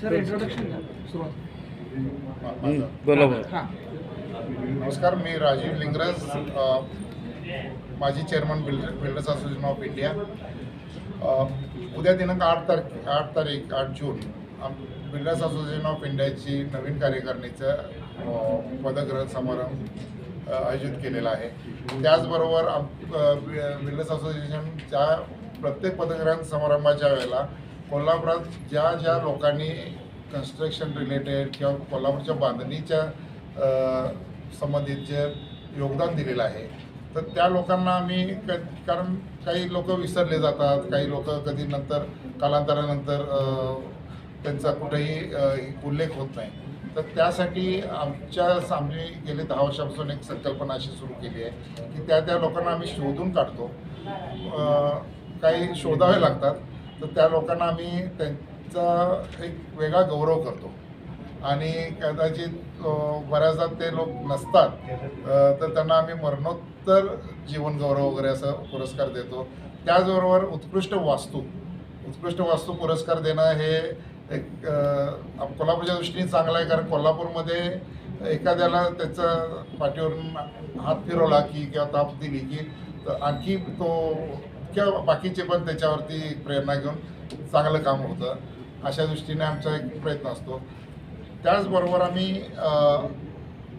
Sir introduction द्या सुरुवात बोला बोला. नमस्कार मी राजीव लिंगरज माजी chairman builder builders association of India उद्या दिनांक आठ तारीख आठ तारीख आठ जून बिल्डर्स असोसिएशन ऑफ इंडियाची नवीन कार्यकारिणीचं पदग्रहण समारंभ आयोजित केलेला आहे. त्याचबरोबर बिल्डर्स असोसिएशनच्या प्रत्येक पदग्रहण समारंभाच्या वेळेला कोल्हापुरात ज्या ज्या लोकांनी कन्स्ट्रक्शन रिलेटेड किंवा कोल्हापूरच्या बांधणीच्या संबंधित जे योगदान दिलेलं आहे तर त्या लोकांना आम्ही क कारण काही लोक विसरले जातात काही लोक कधी नंतर कालांतरानंतर त्यांचा कुठेही उल्लेख होत नाही. तर त्यासाठी आमच्या आम्ही गेले दहा वर्षापासून एक संकल्पना अशी सुरू केली आहे की त्या त्या लोकांना आम्ही शोधून काढतो. काही शोधावे लागतात. तर त्या लोकांना आम्ही त्यांचा एक वेगळा गौरव करतो. आणि कदाचित बऱ्याचदा ते लोक नसतात तर त्यांना आम्ही मरणोत्तर जीवन गौरव वगैरे असं पुरस्कार देतो. त्याचबरोबर उत्कृष्ट वास्तू उत्कृष्ट वास्तू पुरस्कार देणं हे एक कोल्हापूरच्या दृष्टीने चांगलं आहे. कारण कोल्हापूरमध्ये एखाद्याला त्याचं पाठीवरून हात फिरवला की किंवा ताप दिली की तर आणखी तो किंवा बाकीचे पण त्याच्यावरती प्रेरणा घेऊन चांगलं काम होतं. अशा दृष्टीने आमचा एक प्रयत्न असतो. त्याचबरोबर आम्ही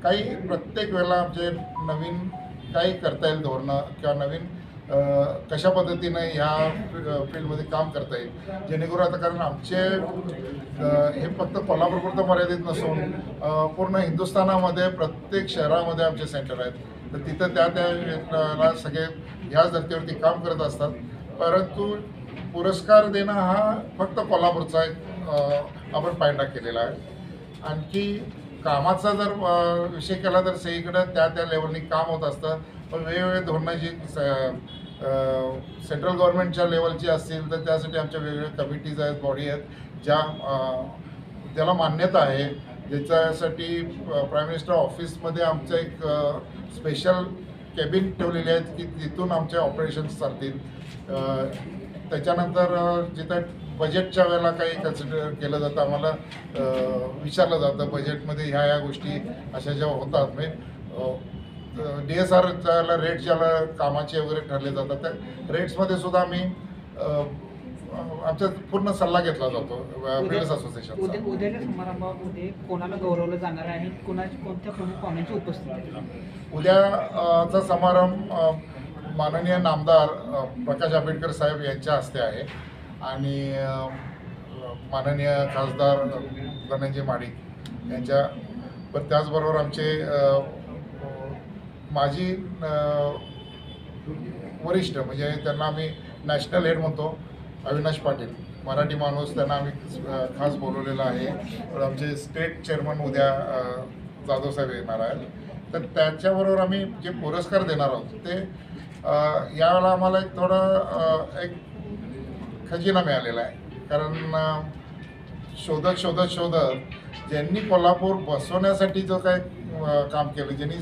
काही प्रत्येक वेळेला आमचे नवीन काही करता येईल धोरणं किंवा नवीन कशा पद्धतीनं ह्या फील्डमध्ये काम करता येईल. जेणेकरून आता कारण आमचे हे फक्त कोल्हापूरपुरतं मर्यादित नसून पूर्ण हिंदुस्थानामध्ये प्रत्येक शहरामध्ये आमचे सेंटर आहेत. तर तिथं त्या त्या सगळे ह्याच धर्तीवरती काम करत असतात. परंतु पुरस्कार देणं हा फक्त कोल्हापूरचा एक आपण पायंडा केलेला आहे. आणखी कामाचा जर विषय केला तर सगळीकडं त्या त्या लेवलनी काम होत असतं. पण वेगवेगळे धोरणं जी सेंट्रल गव्हर्नमेंटच्या लेवलची असतील तर त्यासाठी आमच्या वेगवेगळ्या कमिटीज आहेत बॉडी आहेत ज्या त्याला मान्यता आहे. ज्याच्यासाठी प्राईम मिनिस्टर ऑफिसमध्ये आमचं एक स्पेशल कॅबिन ठेवलेले आहेत की तिथून आमचे ऑपरेशन्स चालतील. त्याच्यानंतर जिथं बजेटच्या वेळेला काही कन्सिडर केलं जातं आम्हाला विचारलं जातं बजेटमध्ये ह्या ह्या गोष्टी अशा ज्या होतात. म्हणजे डी एस आरच्या रेट ज्याला कामाचे वगैरे ठरले जातात त्या रेट्समध्ये सुद्धा आम्ही आमचा पूर्ण सल्ला घेतला जातो बिल्डर्स उद्या असोसिएशनचा. उद्याच्या समारंभामध्ये कोणाला गौरवलं जाणार आहे कोणाची कोणत्या प्रमुख पाहुण्यांची उपस्थिती आहे? उद्या अ, चा समारंभ माननीय नामदार प्रकाश आंबेडकर साहेब यांच्या हस्ते आहे. आणि माननीय खासदार धनंजय माडिक यांच्या पण त्याचबरोबर आमचे माजी वरिष्ठ म्हणजे त्यांना आम्ही नॅशनल हेड म्हणतो. अविनाश पाटील. मराठी माणूस त्यांना आम्ही खास बोलवलेला आहे. तर आमचे स्टेट चेअरमन उद्या जाधवसाहेब जाधव साहेब येणार आहेत. तर त्याच्याबरोबर आम्ही जे पुरस्कार देणार आहोत ते यावेळेला आम्हाला एक थोडं एक खजिना मिळालेला आहे. कारण शोधत शोधत शोधत ज्यांनी कोल्हापूर बसवण्यासाठी जो काय काम केलं ज्यांनी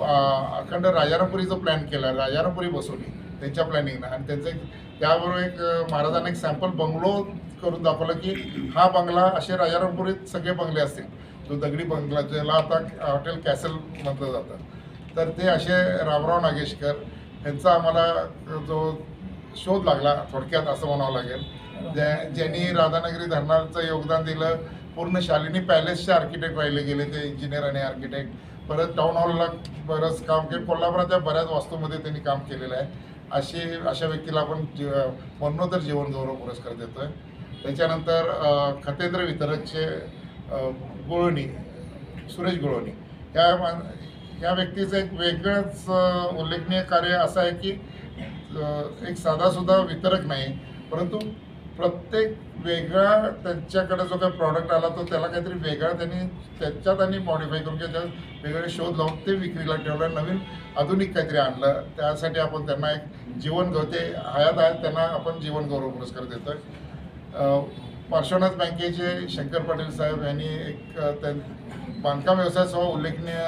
अखंड राजारामपुरीचं प्लॅन केला राजारामपुरी बसवली त्यांच्या प्लॅनिंगनं आणि त्यांचं एक त्याबरोबर एक महाराजांना महाराजांनी एक सॅम्पल बंगलो करून दाखवला की हा बंगला असे राजारामपुरीत सगळे बंगले असतील. जो दगडी बंगला ज्याला आता हॉटेल कॅसल म्हटलं जातं. तर ते असे रामराव नागेशकर यांचा आम्हाला जो शोध लागला थोडक्यात असं म्हणावं लागेल. ज्या ज्यांनी राधानगरी धरणाचं योगदान दिलं पूर्ण शालिनी पॅलेसचे आर्किटेक्ट राहिले गेले ते इंजिनियर आणि आर्किटेक्ट परत टाऊन हॉलला बरंच काम केलं कोल्हापुराच्या बऱ्याच वास्तूमध्ये त्यांनी काम केलेलं आहे. अशी अशा व्यक्तीला आपण जी मरणोत्तर जीवन गौरव पुरस्कार आहे त्याच्यानंतर खतेंद्र वितरकचे गुळणी गुळवणी सुरेश गुळवणी ह्या मा- ह्या व्यक्तीचं एक वेगळंच उल्लेखनीय कार्य असं आहे की एक साधासुद्धा वितरक नाही परंतु प्रत्येक वेगळा त्यांच्याकडे जो काही प्रॉडक्ट आला तो त्याला काहीतरी वेगळा त्यांनी त्याच्यात आणि मॉडिफाय करून त्याच्यात वेगळे शोध लावून ते विक्रीला ठेवलं. नवीन आधुनिक काहीतरी आणलं. त्यासाठी आपण त्यांना एक जीवन गौ ते हयात आहेत त्यांना आपण जीवन गौरव पुरस्कार देतो पार्श्वनाथ बँकेचे शंकर पाटील साहेब यांनी एक त्यां बांधकाम व्यवसायासह उल्लेखनीय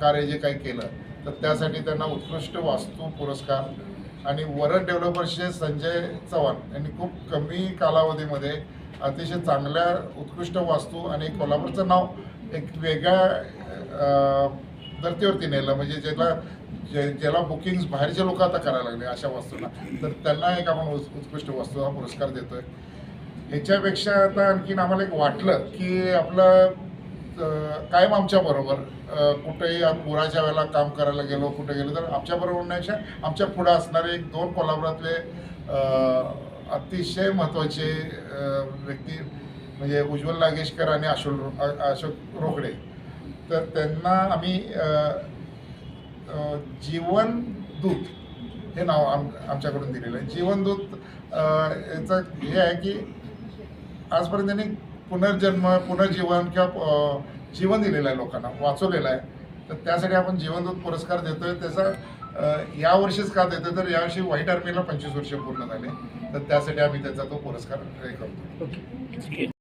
कार्य जे काही केलं तर त्यासाठी त्यांना उत्कृष्ट वास्तू पुरस्कार आणि वरद डेव्हलपर्सचे संजय चव्हाण यांनी खूप कमी कालावधीमध्ये अतिशय चांगल्या उत्कृष्ट वास्तू आणि कोल्हापूरचं नाव एक वेगळ्या धर्तीवरती नेलं. म्हणजे ज्याला जे ज्याला बुकिंग्स बाहेरचे लोक आता करायला लागले अशा वस्तूला तर त्यांना एक आपण उत्कृष्ट वस्तू हा पुरस्कार देतोय. ह्याच्यापेक्षा आता आणखीन आम्हाला एक वाटलं की आपलं कायम आमच्याबरोबर कुठेही आम्ही पुराच्या वेळेला काम करायला गेलो कुठे गेलो तर आमच्याबरोबर नाही. होण्यापेक्षा आमच्या पुढे असणारे एक दोन कोल्हापुरातले अतिशय महत्त्वाचे व्यक्ती म्हणजे उज्ज्वल नागेशकर आणि अशोक रो- अशोक रोकडे. तर त्यांना आम्ही जीवन दूत हे नाव आम आमच्याकडून दिलेलं आहे. जीवनदूत याचं हे आहे की आजपर्यंत त्यांनी पुनर्जन्म पुनर्जीवन किंवा जीवन दिलेलं आहे लोकांना वाचवलेलं आहे. तर त्यासाठी आपण जीवनदूत पुरस्कार देतोय. त्याचा या यावर्षीच का देतोय तर यावर्षी व्हाईट आर्मीला पंचवीस वर्ष पूर्ण झाले. तर त्यासाठी आम्ही त्याचा तो पुरस्कार हे करतो.